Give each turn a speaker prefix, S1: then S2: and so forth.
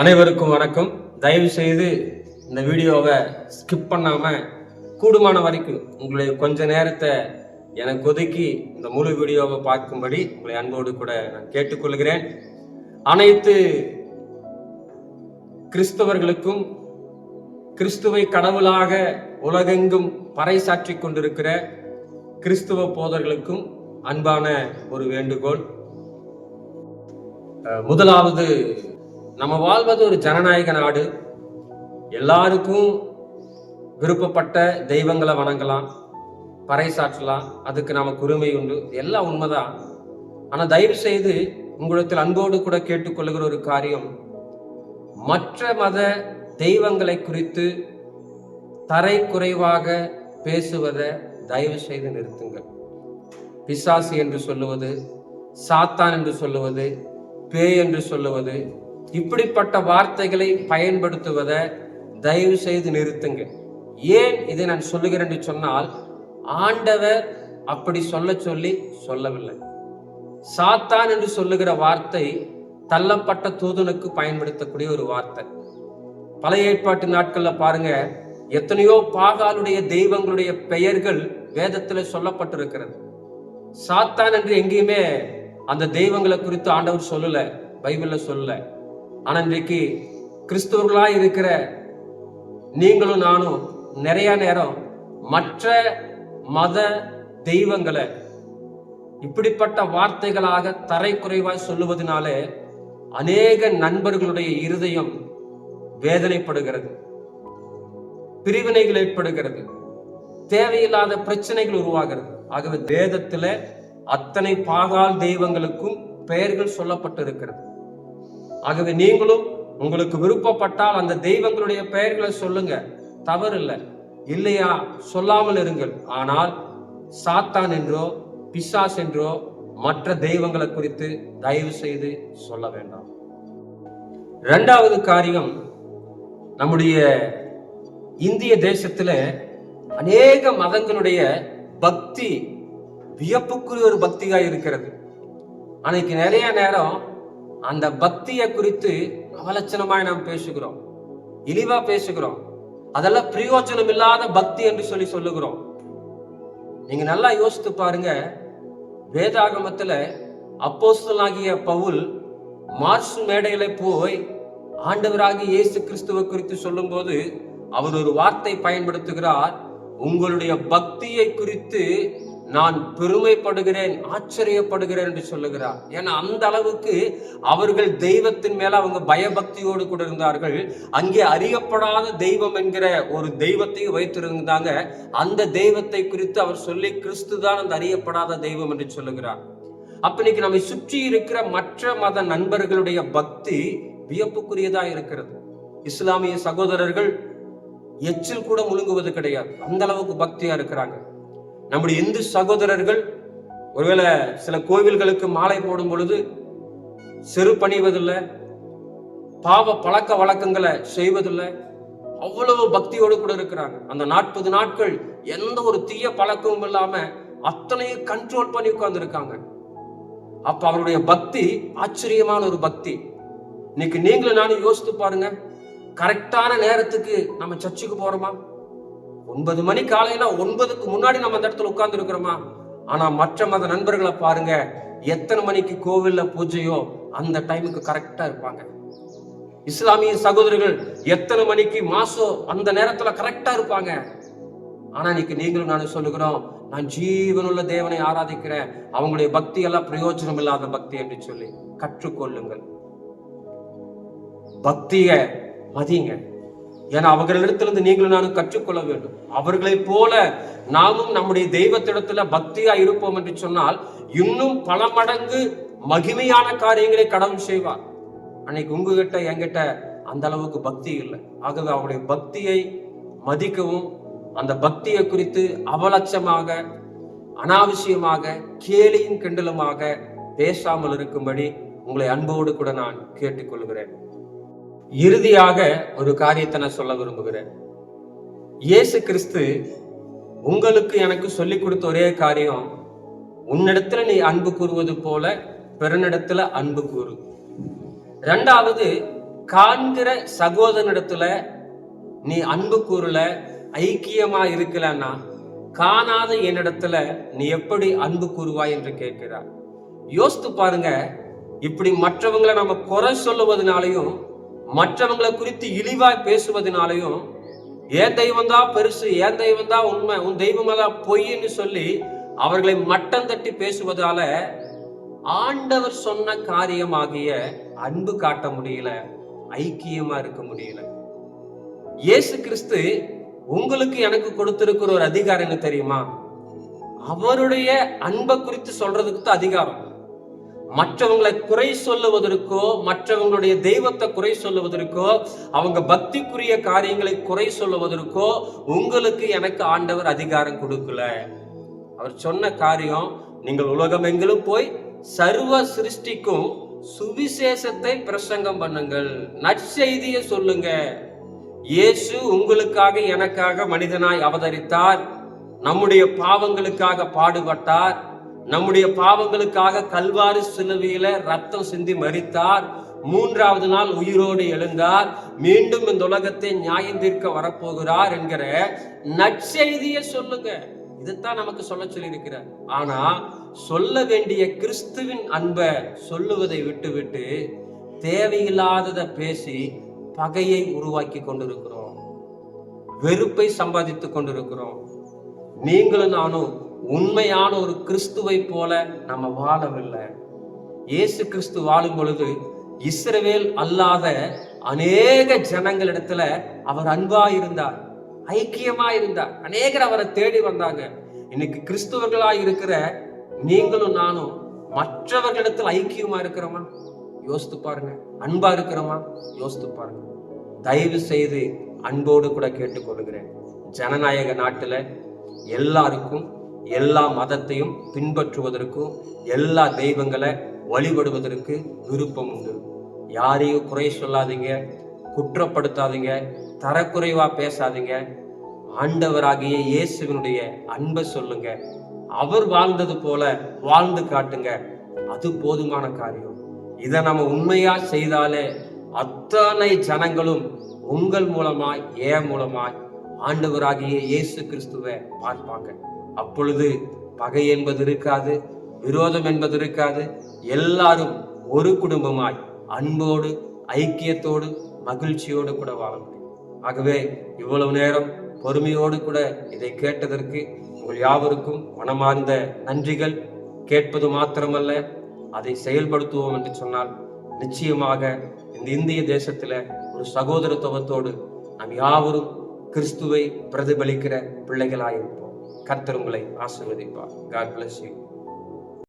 S1: அனைவருக்கும் வணக்கம். தயவு செய்து இந்த வீடியோவை ஸ்கிப் பண்ணாமல் கூடுமான வரைக்கும் உங்களுடைய கொஞ்ச நேரத்தை எனக்கு ஒதுக்கி இந்த முழு வீடியோவை பார்க்கும்படி உங்களை அன்போடு கூட நான் கேட்டுக்கொள்கிறேன். அனைத்து கிறிஸ்தவர்களுக்கும் கிறிஸ்துவை கடவுளாக உலகெங்கும் பறைசாற்றி கொண்டிருக்கிற கிறிஸ்துவ போதர்களுக்கும் அன்பான ஒரு வேண்டுகோள். முதலாவது நம்ம வாழ்வது ஒரு ஜனநாயக நாடு. எல்லாருக்கும் விருப்பப்பட்ட தெய்வங்களை வணங்கலாம் பறைசாற்றலாம் அதுக்கு நமக்கு உரிமை உண்டு. எல்லாம் உண்மைதான். ஆனால் தயவு செய்து உங்களிடத்தில் அன்போடு கூட கேட்டுக்கொள்கிற ஒரு காரியம் மற்ற மத தெய்வங்களை குறித்து தரை குறைவாக பேசுவதை தயவு செய்து நிறுத்துங்கள். பிசாசு என்று சொல்லுவது சாத்தான் என்று சொல்லுவது பேய் என்று சொல்லுவது இப்படிப்பட்ட வார்த்தைகளை பயன்படுத்துவதை தயவு செய்து நிறுத்துங்க. ஏன் இதை நான் சொல்லுகிறேன் என்று சொன்னால் ஆண்டவர் அப்படி சொல்ல சொல்லி சொல்லவில்லை. சாத்தான் என்று சொல்லுகிற வார்த்தை தள்ளப்பட்ட தூதனுக்கு பயன்படுத்தக்கூடிய ஒரு வார்த்தை. பழைய ஏற்பாட்டு நாட்கள்ல பாருங்க எத்தனையோ பாகாலுடைய தெய்வங்களுடைய பெயர்கள் வேதத்துல சொல்லப்பட்டிருக்கிறது. சாத்தான் என்று எங்கேயுமே அந்த தெய்வங்களை குறித்து ஆண்டவர் சொல்லல பைபிள்ல சொல்லல. ஆனா இன்றைக்கு கிறிஸ்தவர்களா இருக்கிற நீங்களும் நானும் நிறைய நேரம் மற்ற மத தெய்வங்களை இப்படிப்பட்ட வார்த்தைகளாக தரைக்குறைவாய் சொல்லுவதனாலே அநேக நண்பர்களுடைய இருதயம் வேதனைப்படுகிறது பிரிவினைகள் ஏற்படுகிறது தேவையில்லாத பிரச்சனைகள் உருவாகிறது. ஆகவே வேதத்துல அத்தனை பாகால் தெய்வங்களுக்கும் பெயர்கள் சொல்லப்பட்டிருக்கிறது. ஆகவே நீங்களும் உங்களுக்கு விருப்பப்பட்டால் அந்த தெய்வங்களுடைய பெயர்களை சொல்லுங்க. தவறு இல்லை இல்லையா? சொல்லாமல் இருங்கள். ஆனால் சாத்தான் என்றோ பிசாஸ் என்றோ மற்ற தெய்வங்களை குறித்து தயவு செய்து சொல்ல வேண்டாம். இரண்டாவது காரியம் நம்முடைய இந்திய தேசத்துல அநேக மதங்களுடைய பக்தி வியப்புக்குரிய ஒரு பக்தியாக இருக்கிறது. அன்னைக்கு நிறைய நேரம் அந்த பக்தியை குறித்து அவலட்சணமாய் நாம் பேசுகிறோம். இழிவா பேசுகிறோம். அதெல்லாம் பிரயோஜனம் இல்லாத பக்தி என்று சொல்லி சொல்லுகிறோம். நீங்க நல்லா யோசித்து பாருங்க. வேதாகமத்துல அப்போஸ்தலாகிய பவுல் மார்ச் மேடையில போய் ஆண்டவராகி இயேசு கிறிஸ்துவ குறித்து சொல்லும்போது அவர் ஒரு வார்த்தை பயன்படுத்துகிறார். உங்களுடைய பக்தியை குறித்து நான் பெருமைப்படுகிறேன் ஆச்சரியப்படுகிறேன் என்று சொல்லுகிறார். ஏன்னா அந்த அளவுக்கு அவர்கள் தெய்வத்தின் மேல அவங்க பயபக்தியோடு கூட இருந்தார்கள். அங்கே அறியப்படாத தெய்வம் என்கிற ஒரு தெய்வத்தையும் வைத்திருந்தாங்க. அந்த தெய்வத்தை குறித்து அவர் சொல்லி கிறிஸ்து தான் அந்த அறியப்படாத தெய்வம் என்று சொல்லுகிறார். அப்ப இன்னைக்கு நம்மை சுற்றி இருக்கிற மற்ற மத நண்பர்களுடைய பக்தி வியப்புக்குரியதா இருக்கிறது. இஸ்லாமிய சகோதரர்கள் எச்சில் கூட முழுங்குவது கிடையாது. அந்த அளவுக்கு பக்தியா இருக்கிறாங்க. நம்முடைய இந்து சகோதரர்கள் ஒருவேளை சில கோவில்களுக்கு மாலை போடும் பொழுது செரு பணிவதில்லை பாவ பழக்க வழக்கங்களை செய்வதில்லை அவ்வளவு பக்தியோடு கூட இருக்கிறாங்க. அந்த நாற்பது நாட்கள் எந்த ஒரு தீய பழக்கமும் இல்லாம அத்தனையும் கண்ட்ரோல் பண்ணி உட்கார்ந்துருக்காங்க. அப்ப அவருடைய பக்தி ஆச்சரியமான ஒரு பக்தி. இன்னைக்கு நீங்களும் நானும் யோசித்து பாருங்க கரெக்டான நேரத்துக்கு நம்ம சர்ச்சுக்கு போறோமா? ஒன்பது மணி காலையில ஒன்பதுக்கு முன்னாடி நம்ம அந்த இடத்துல உட்கார்ந்து இருக்கிறோமா ஆனா மற்ற மத நண்பர்களை பாருங்க எத்தனை மணிக்கு கோவில்ல பூஜையோ அந்த டைமுக்கு கரெக்டா இருப்பாங்க. இஸ்லாமிய சகோதரர்கள் எத்தனை மணிக்கு மாசோ அந்த நேரத்துல கரெக்டா இருப்பாங்க. ஆனா இன்னைக்கு நீங்களும் நானும் சொல்லுகிறோம் நான் ஜீவனுள்ள தேவனை ஆராதிக்கிறேன் அவங்களுடைய பக்தி எல்லாம் பிரயோஜனம் இல்லாத பக்தி என்று சொல்லி கற்றுக்கொள்ளுங்கள். பக்திய மதிங்க ஏன்னா அவர்களிடத்திலிருந்து நீங்களும் நானும் கற்றுக்கொள்ள வேண்டும். அவர்களைப் போல நாமும் நம்முடைய தெய்வத்திடத்துல பக்தியா இருப்போம் என்று சொன்னால் இன்னும் பல மடங்கு மகிமையான காரியங்களை கடவுள் செய்வார். அன்னைக்கு உங்ககிட்ட என்கிட்ட அந்த அளவுக்கு பக்தி இல்லை. ஆகவே அவருடைய பக்தியை மதிக்கவும் அந்த பக்தியை குறித்து அவலட்சமாக அனாவசியமாக கேலியும் கிண்டலுமாக பேசாமல் இருக்கும்படி உங்களை அன்போடு கூட நான் கேட்டுக்கொள்கிறேன். இறுதியாக ஒரு காரியத்தை நான் சொல்ல விரும்புகிறேன். இயேசு கிறிஸ்து உங்களுக்கு எனக்கு சொல்லிக் கொடுத்த ஒரே காரியம் உன்னிடத்துல நீ அன்பு கூறுவது போல பிறனிடத்துல அன்பு கூறு. ரெண்டாவது காண்கிற சகோதரனிடத்துல நீ அன்பு கூறல ஐக்கியமா இருக்கலன்னா காணாத என்னிடத்துல நீ எப்படி அன்பு கூறுவாய் என்று கேட்கிறார். யோசித்து பாருங்க இப்படி மற்றவங்களை நம்ம குறை சொல்லுவதனாலையும் மற்றவங்களை குறித்து இழிவாய் பேசுவதனாலையும் ஏன் தெய்வம் தான் பெருசு ஏன் தெய்வம் தான் உண்மை உன் தெய்வம் தான் பொய்ன்னு சொல்லி அவர்களை மட்டம் தட்டி பேசுவதால ஆண்டவர் சொன்ன காரியமாகிய அன்பு காட்ட முடியல ஐக்கியமா இருக்க முடியல. இயேசு கிறிஸ்து உங்களுக்கு எனக்கு கொடுத்திருக்கிற ஒரு அதிகாரம் என்ன தெரியுமா? அவருடைய அன்பை குறித்து சொல்றதுக்கு தான் அதிகாரம். மற்றவங்களை குறை சொல்லுவதற்கோ மற்றவங்களுடைய தெய்வத்தை குறை சொல்லுவதற்கோ அவங்க பக்திக்குரிய காரியங்களை குறை சொல்லுவதற்கோ உங்களுக்கு எனக்கு ஆண்டவர் அதிகாரம் கொடுக்கல. அவர் சொன்ன காரியம் நீங்கள் உலகம் எங்கிலும் போய் சர்வ சிருஷ்டிக்கும் சுவிசேஷத்தை பிரசங்கம் பண்ணுங்கள். நற்செய்தியை சொல்லுங்க. இயேசு உங்களுக்காக எனக்காக மனிதனாய் அவதரித்தார். நம்முடைய பாவங்களுக்காக பாடுபட்டார். நம்முடைய பாவங்களுக்காக கல்வாரி சிலுவையில ரத்தம் சிந்தி மறித்தார் மூன்றாவது நாள் உயிரோடு எழுந்தார். மீண்டும் இந்த உலகத்தை நியாயம் தீர்க்க வரப்போகிறார் என்கிற நற்செய்தியை சொல்லுங்க. இதுதான் நமக்கு சொல்ல சொல்லியிருக்கிறார். ஆனா சொல்ல வேண்டிய கிறிஸ்துவின் அன்பை சொல்லுவதை விட்டுவிட்டு தேவையில்லாததை பேசி பகையை உருவாக்கி கொண்டிருக்கிறோம். வெறுப்பை சம்பாதித்துக் கொண்டிருக்கிறோம். நீங்களும் நானும் உண்மையான ஒரு கிறிஸ்துவை போல நம்ம வாழவில்லை. இயேசு கிறிஸ்து வாழும் பொழுது இஸ்ரவேல் அல்லாத அநேக ஜனங்களிடத்துல அவர் அன்பா இருந்தார் ஐக்கியமா இருந்தார். அநேகர் அவரை தேடி வந்தாங்க. இன்னைக்கு கிறிஸ்துவர்களா இருக்கிற நீங்களும் நானும் மற்றவர்களிடத்தில் ஐக்கியமா இருக்கிறோமா? யோசித்து பாருங்க. அன்பா இருக்கிறோமா? யோசித்து பாருங்க. தயவு செய்து அன்போடு கூட கேட்டுக்கொள்கிறேன். ஜனநாயக நாட்டுல எல்லாருக்கும் எல்லா மதத்தையும் பின்பற்றுவதற்கும் எல்லா தெய்வங்களை வழிபடுவதற்கு விருப்பம் உண்டு. யாரையும் குறை சொல்லாதீங்க குற்றப்படுத்தாதீங்க தரக்குறைவா பேசாதீங்க. ஆண்டவராகிய இயேசுவினுடைய அன்பை சொல்லுங்க. அவர் வாழ்ந்தது போல வாழ்ந்து காட்டுங்க. அது போதுமான காரியம். இதை நம்ம உண்மையா செய்தாலே அத்தனை ஜனங்களும் உங்கள் மூலமாய் ஏன் மூலமாய் ஆண்டவராகிய இயேசு கிறிஸ்துவை பார்ப்பாங்க. அப்பொழுது பகை என்பது இருக்காது விரோதம் என்பது இருக்காது. எல்லாரும் ஒரு குடும்பமாய் அன்போடு ஐக்கியத்தோடு மகிழ்ச்சியோடு கூட வாழ முடியும். ஆகவே இவ்வளவு நேரம் பொறுமையோடு கூட இதை கேட்டதற்கு உங்கள் யாவருக்கும் மனமார்ந்த நன்றிகள். கேட்பது மாத்திரமல்ல அதை செயல்படுத்துவோம் என்று சொன்னால் நிச்சயமாக இந்த இந்திய தேசத்தில் ஒரு சகோதரத்துவத்தோடு நாம் யாவரும் கிறிஸ்துவை பிரதிபலிக்கிற பிள்ளைகளாயிருப்போம். கர்த்தர் உங்களை ஆசீர்வதிப்பார். God bless you